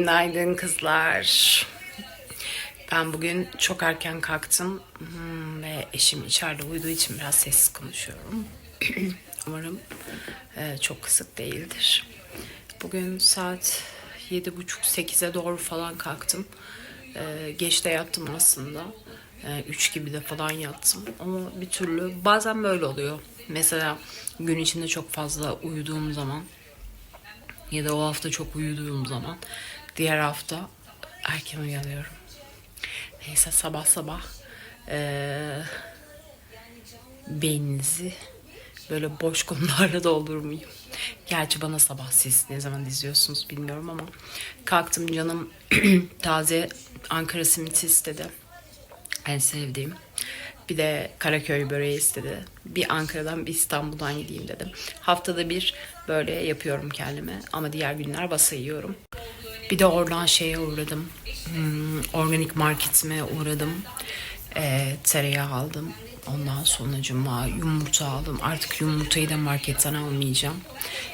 Günaydın kızlar. Ben bugün çok erken kalktım Hmm, ve eşim içeride uyuduğu için biraz sessiz konuşuyorum. Umarım e, çok kısık değildir. Bugün saat 7.30-8'e doğru falan kalktım. E, geç de yattım aslında. 3 gibi de falan yattım. Ama bir türlü bazen böyle oluyor. Mesela gün içinde çok fazla uyuduğum zaman ya da o hafta çok uyuduğum zaman diğer hafta erken uyanıyorum. Neyse sabah sabah eee beyninizi böyle boş konularla doldurmayayım. Gerçi bana sabah siz ne zaman izliyorsunuz bilmiyorum ama kalktım canım taze Ankara simiti istedi. En sevdiğim. Bir de Karaköy böreği istedi. Bir Ankara'dan bir İstanbul'dan gideyim dedim. Haftada bir böyle yapıyorum kendime. Ama diğer günler basa. Bir de oradan şeye uğradım. Hmm, organik marketime uğradım. Ee, tereyağı aldım. Ondan sonra cuma yumurta aldım. Artık yumurtayı da marketten almayacağım.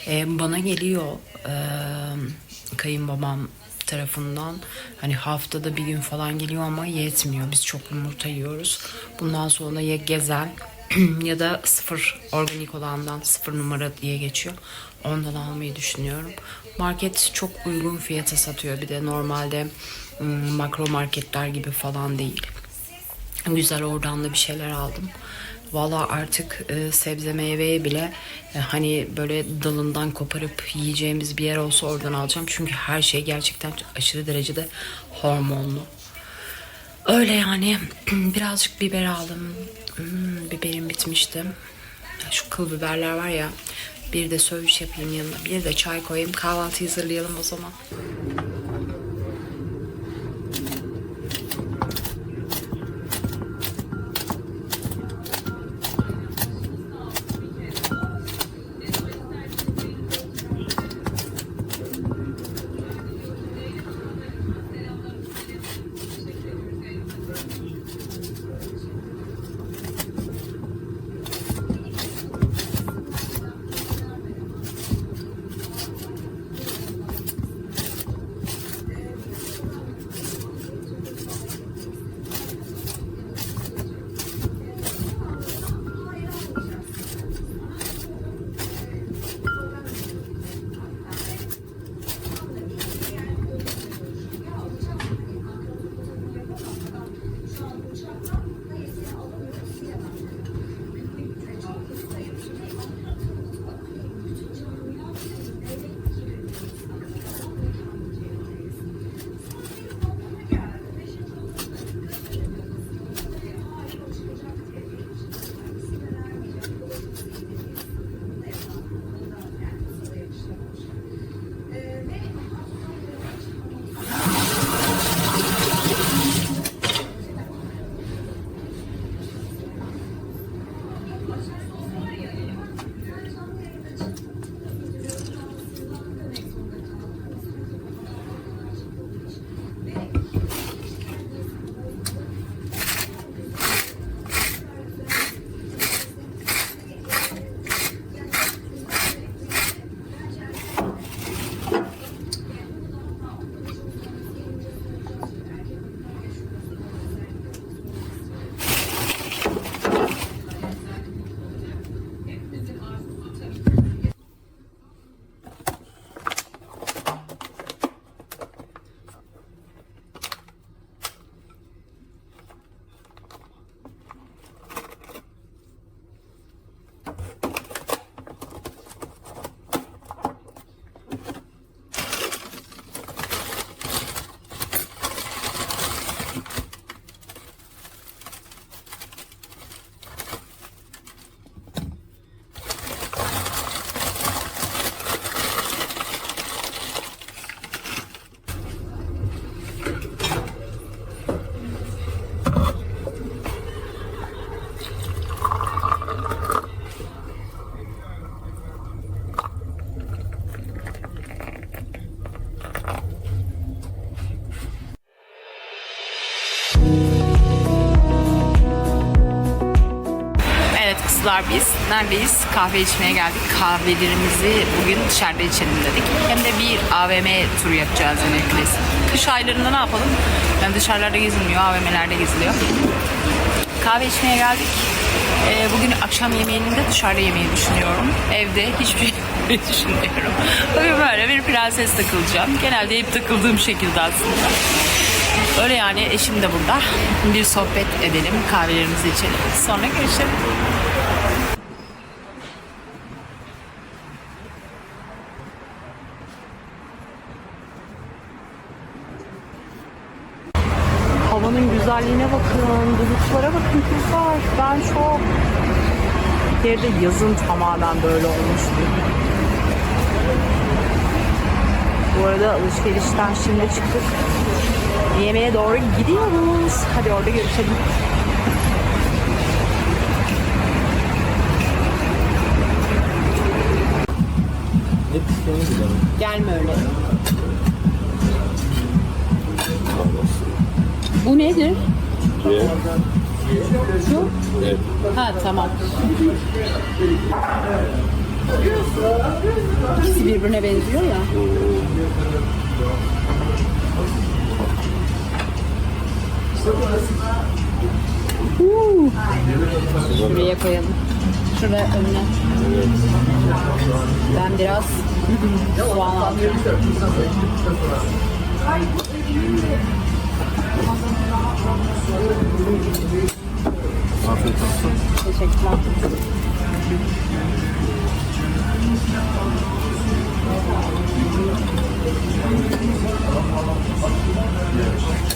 Ee, bana geliyor ee, kayınbabam tarafından hani haftada bir gün falan geliyor ama yetmiyor. Biz çok yumurta yiyoruz. Bundan sonra ya gezen ya da sıfır organik olandan sıfır numara diye geçiyor. Ondan almayı düşünüyorum. Market çok uygun fiyata satıyor. Bir de normalde ım, makro marketler gibi falan değil. Güzel oradan da bir şeyler aldım. Valla artık e, sebze meyveye bile e, hani böyle dalından koparıp yiyeceğimiz bir yer olsa oradan alacağım. Çünkü her şey gerçekten aşırı derecede hormonlu. Öyle yani birazcık biber aldım. Hmm, biberim bitmişti. Şu kıl biberler var ya bir de söğüş yapayım yanına bir de çay koyayım kahvaltı hazırlayalım o zaman. Kızlar biz neredeyiz? Kahve içmeye geldik. Kahvelerimizi bugün dışarıda içelim dedik. Hem de bir AVM turu yapacağız yine klasik. Kış aylarında ne yapalım? Yani dışarılarda gezilmiyor, AVM'lerde geziliyor. Kahve içmeye geldik. Ee, bugün akşam yemeğini de dışarıda yemeyi düşünüyorum. Evde hiçbir şey düşünmüyorum. Bugün böyle bir prenses takılacağım. Genelde hep takıldığım şekilde aslında. Öyle yani eşim de burada. Bir sohbet edelim, kahvelerimizi içelim. Sonra görüşelim. Havanın güzelliğine bakın, bulutlara bakın kızlar. Ben çok... Bir kere de yazın tamamen böyle olmuştu. Bu arada alışverişten şimdi çıktık. Yemeğe doğru gidiyoruz. Hadi orada görüşelim. Ne piştiğini bilemem. Gelme öyle. Bu nedir? Şu? Evet. Ha tamam. İkisi birbirine benziyor ya. Huu. Şuraya koyalım. Şuraya önüne. Ben biraz soğan alacağım. Afiyet olsun. Teşekkürler. Evet.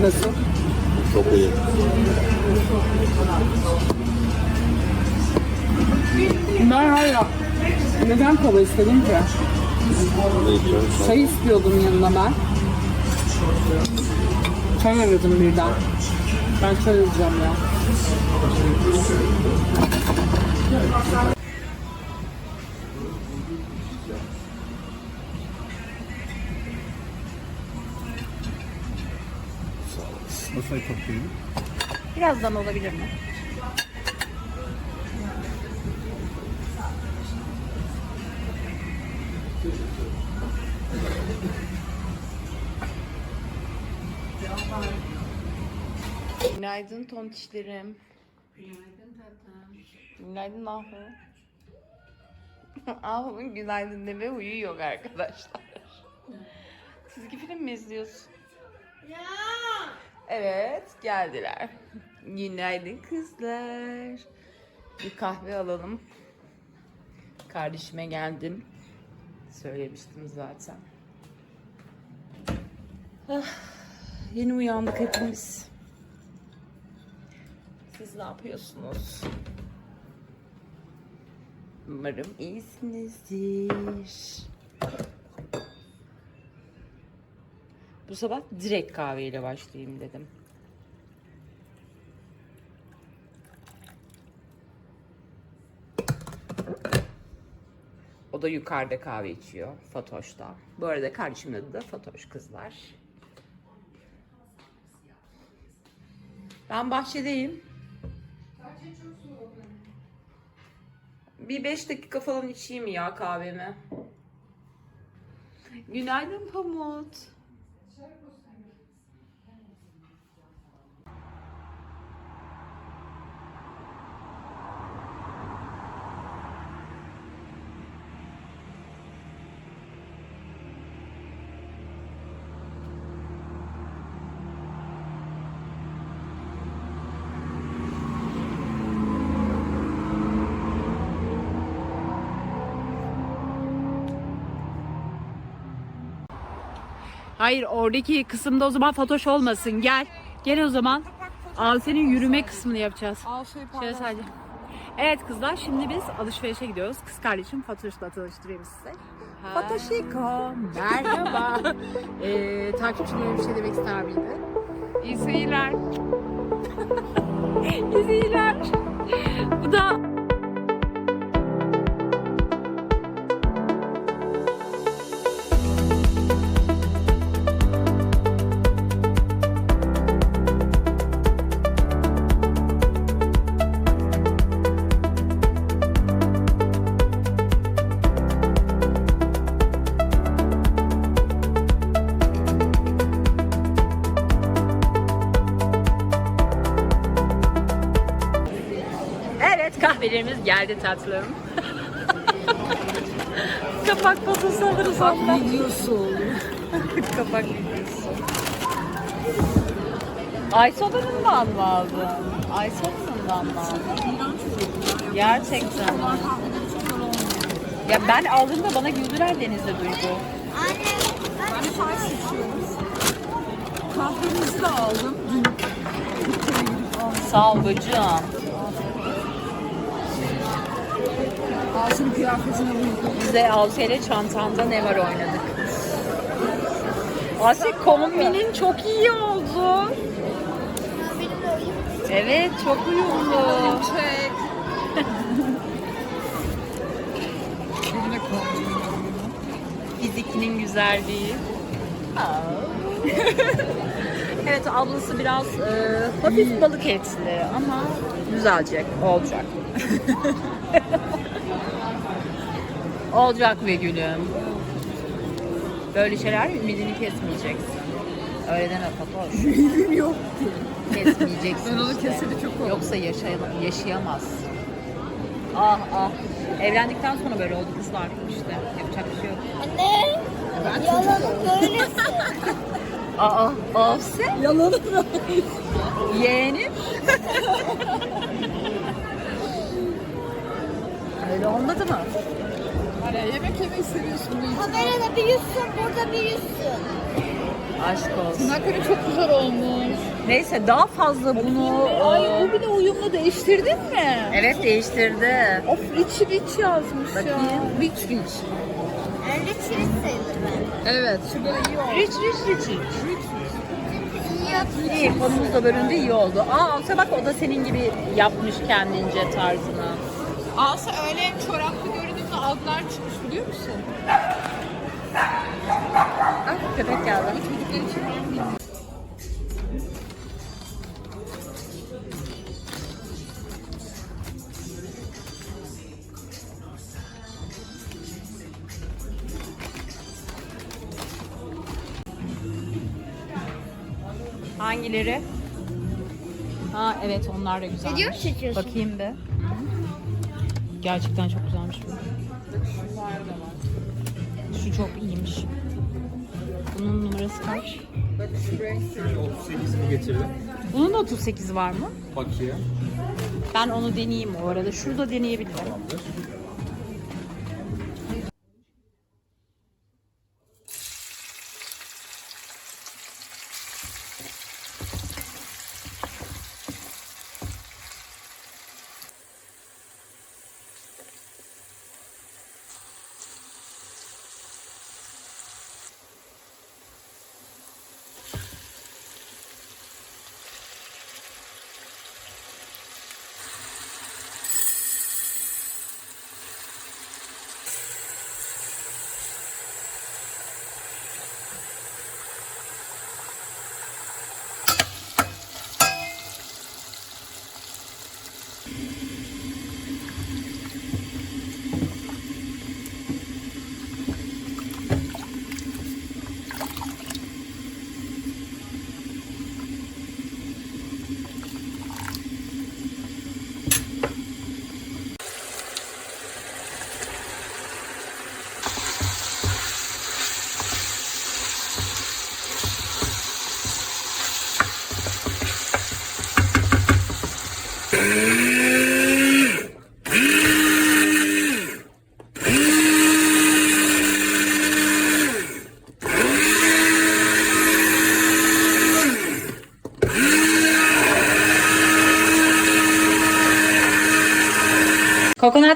Nasıl? Çok iyi. Ben hala neden kola istedim ki? Ne içiyorsun? Çay istiyordum yanına ben. Çay aradım birden. Ben çay alacağım ya. Masayı toplayayım. Birazdan olabilir mi? Günaydın tontişlerim. Günaydın tatlım. Günaydın Ahu. Ahu'nun günaydın deme huyu yok arkadaşlar. Çizgi film mi izliyorsun? Evet, geldiler. Günaydın kızlar. Bir kahve alalım. Kardeşime geldim. Söylemiştim zaten. Ah, yeni uyandık hepimiz. Siz ne yapıyorsunuz? Umarım iyisinizdir. Bu sabah direkt kahveyle başlayayım dedim. O da yukarıda kahve içiyor. Fatoş'ta. Bu arada kardeşimin adı da Fatoş kızlar. Ben bahçedeyim. Bir beş dakika falan içeyim ya kahvemi. Günaydın Pamut. Hayır oradaki kısımda o zaman Fatoş olmasın. Gel. Gel o zaman. Ase'nin yürüme kısmını yapacağız. Şey Şöyle sadece. Evet kızlar şimdi biz alışverişe gidiyoruz. Kız kardeşim Fatoş'la tanıştırayım size. Fatoşiko merhaba. ee, takipçilerine bir şey demek ister miydi? İyi seyirler. İzleyiciler. Bu da geldi tatlım. Kapak fotosu alırız ondan. Videosu Kapak videosu. Aysolan'ından mı aldın? Aysolan'ından mı aldın? Gerçekten. mi? Ya ben aldığımda bana güldüler Deniz'le Duygu. Ben çay seçiyoruz. Kahvemizi de aldım. Dün Sağ ol bacım. Asım kıyafetine uygun. Bize Avse'yle çantanda ne var oynadık. Asya kombinin çok iyi oldu. Evet çok uyumlu. Çek. Fizikinin güzelliği. evet ablası biraz e, hafif balık etli ama düzelecek, olacak. olacak ve gülüm. Böyle şeyler ümidini kesmeyeceksin. Öyle deme Fatoş. Benim yok. Kesmeyeceksin. Ben onu işte. keseli çok oldu. Yoksa yaşayamaz, yaşayamazsın. Ah ah. Evlendikten sonra böyle oldu kızlar işte. Yapacak bir şey yok. Anne, yalanın böylesi. Aa, Afse? Yalanı Yeğenim. Öyle olmadı mı? Hani yemek yemeyi seviyorsun. bu Kamerada bir yüzsün, burada bir yüzsün. Aşk olsun. Tırnakları çok güzel olmuş. Neyse daha fazla bunu... Ay aa, o bile uyumlu değiştirdin mi? Evet değiştirdi. Of rich rich yazmış Bakayım. ya. Rich rich. Elde çirit sayılır ben. Evet. Şurada da iyi oldu. Rich rich rich. İyi yaptın. İyi konumuz da bölündü iyi oldu. Aa Afse bak o da senin gibi yapmış kendince tarzını. Asa öyle çoraplı görünümlü adlar çıkmış biliyor musun? Ah köpek geldi. Çocuklar için bilmiyorum. Hangileri? Ha evet onlar da güzelmiş. Video mu çekiyorsun? Bakayım bir. Gerçekten çok güzelmiş bu. Şunlar da var. Şu çok iyiymiş. Bunun numarası kaç? Bak şu renk. 38'ini getirdim. Bunun da 38 var mı? Bakiye. Ben onu deneyeyim o arada. Şurada deneyebilirim. Tamamdır.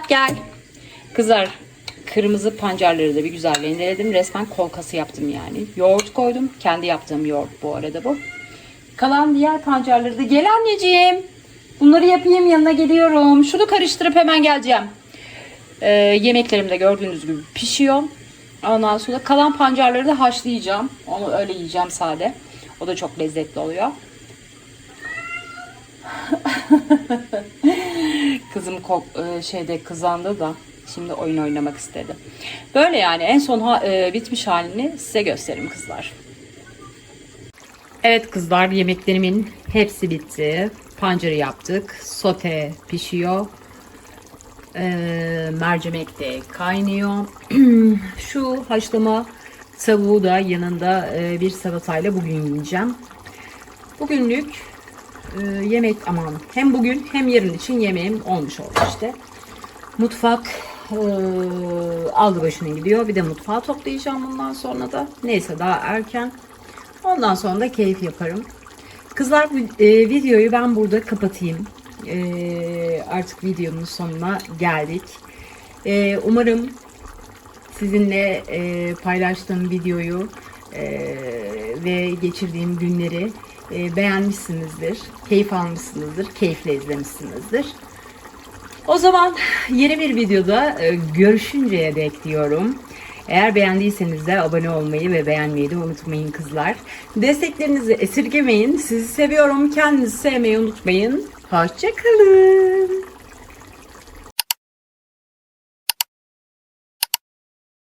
Gel. Kızlar kırmızı pancarları da bir güzel rendeledim. Resmen kolkası yaptım yani. Yoğurt koydum. Kendi yaptığım yoğurt bu arada bu. Kalan diğer pancarları da gel anneciğim. Bunları yapayım yanına geliyorum. Şunu karıştırıp hemen geleceğim. Ee, yemeklerim de gördüğünüz gibi pişiyor. Ondan sonra kalan pancarları da haşlayacağım. Onu öyle yiyeceğim sade. O da çok lezzetli oluyor. Kızım kok, e, şeyde kızandı da şimdi oyun oynamak istedi. Böyle yani en son ha- e, bitmiş halini size göstereyim kızlar. Evet kızlar yemeklerimin hepsi bitti. Pancarı yaptık. Sote pişiyor. Ee, mercimek de kaynıyor. Şu haşlama tavuğu da yanında e, bir salatayla bugün yiyeceğim. Bugünlük e, yemek aman hem bugün hem yarın için yemeğim olmuş oldu işte. Mutfak e, aldı başına gidiyor. Bir de mutfağı toplayacağım bundan sonra da. Neyse daha erken. Ondan sonra da keyif yaparım. Kızlar e, videoyu ben burada kapatayım. E, artık videonun sonuna geldik. E, umarım sizinle e, paylaştığım videoyu e, ve geçirdiğim günleri e, beğenmişsinizdir. Keyif almışsınızdır. Keyifle izlemişsinizdir. O zaman yeni bir videoda e, görüşünceye dek diyorum. Eğer beğendiyseniz de abone olmayı ve beğenmeyi de unutmayın kızlar. Desteklerinizi esirgemeyin. Sizi seviyorum. Kendinizi sevmeyi unutmayın. Hoşçakalın.